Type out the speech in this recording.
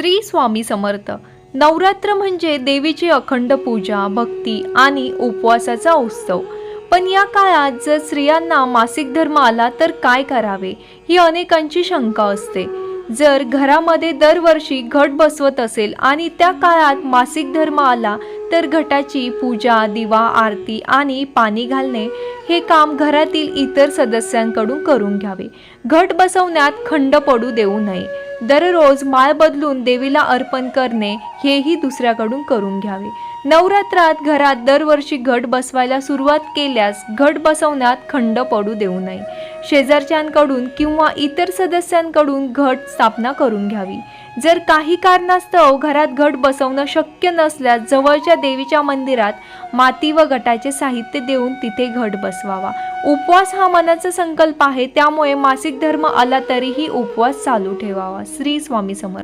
श्री स्वामी समर्थ. नवरात्र म्हणजे देवीची अखंड पूजा भक्ती आणि उपवासाचा उत्सव. पण या काळात जर स्त्रियांना मासिक धर्म आला तर काय करावे? ही अनेकांची शंका असते. जर घरामध्ये दरवर्षी घट बसवत असेल आणि त्या काळात मासिक धर्म आला तर घटाची पूजा दिवा आरती आणि पाणी घालणे हे काम घरातील इतर सदस्यांकडून करून घ्यावे. घट बसवण्यात खंड पडू देऊ नये. दररोज माळ बदलून देवीला अर्पण करणे हेही दुसऱ्याकडून करून घ्यावे. नवरात्रात घरात दरवर्षी घट बसवायला सुरुवात केल्यास घट बसवण्यात खंड पडू देऊ नये. शेजारच्यांकडून किंवा इतर सदस्यांकडून घट स्थापना करून घ्यावी. जर काही कारणास्तव घरात घट बसवणं शक्य नसल्यास जवळच्या देवीच्या मंदिरात माती व घटाचे साहित्य देऊन तिथे घट बसवावा. उपवास हा मनाचा संकल्प आहे त्यामुळे मासिक धर्म आला तरीही उपवास चालू ठेवावा. श्री स्वामी समर्थ.